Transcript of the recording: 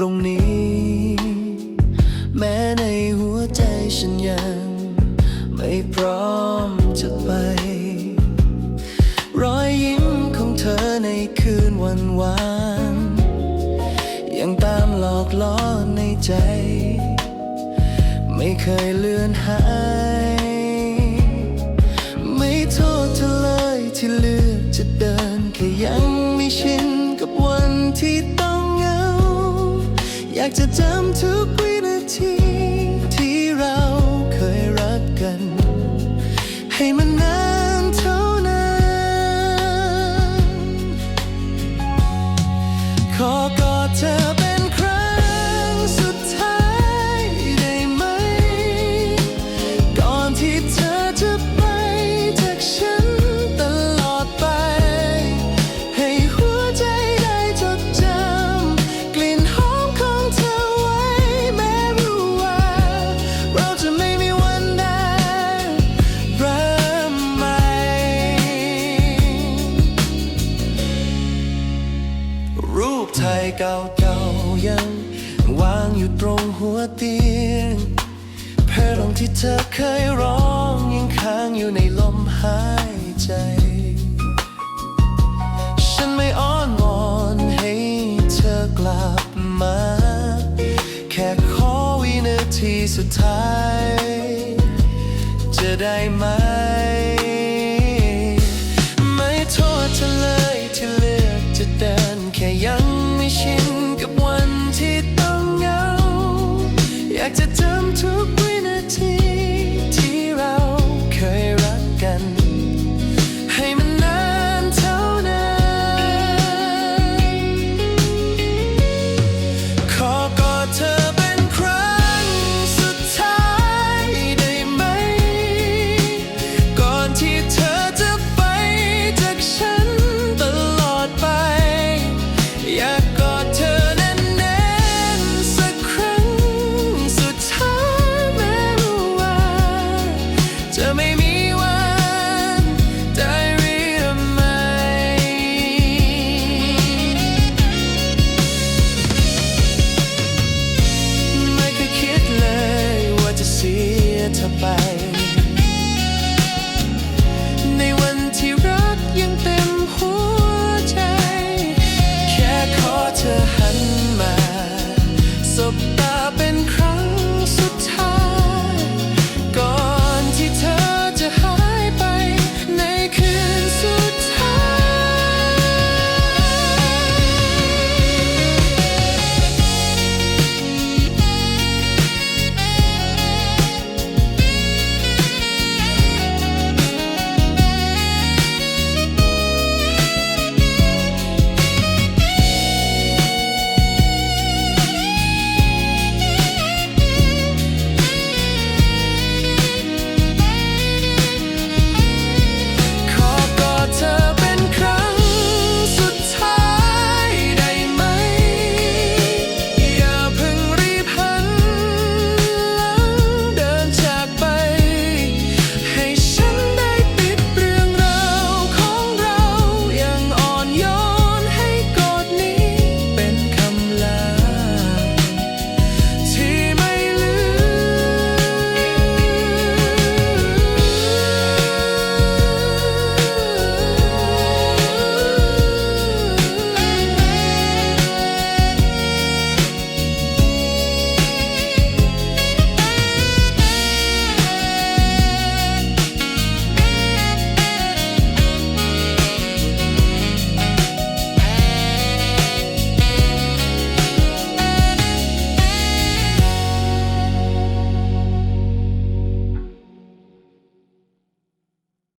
ตรงนี้ แม้ในหัวใจฉันยัง ไม่พร้อมจะไป รอยยิ้มของเธอในคืนวันวานยังตามหลอกล่อในใจ ไม่เคยเลือนหายากจะจำทุกวินาที ที่เราเคยรักกัน ให้มันนาน เก่าๆยังวางอยู่ตรงหัวเตียง เพลงที่เธอเคยร้องยังค้างอยู่ในลมหายใจ ฉันไม่อ้อนวอนให้เธอกลับมา แค่ขอวินาทีสุดท้าย จะได้ไหม ไม่โทษเธอ by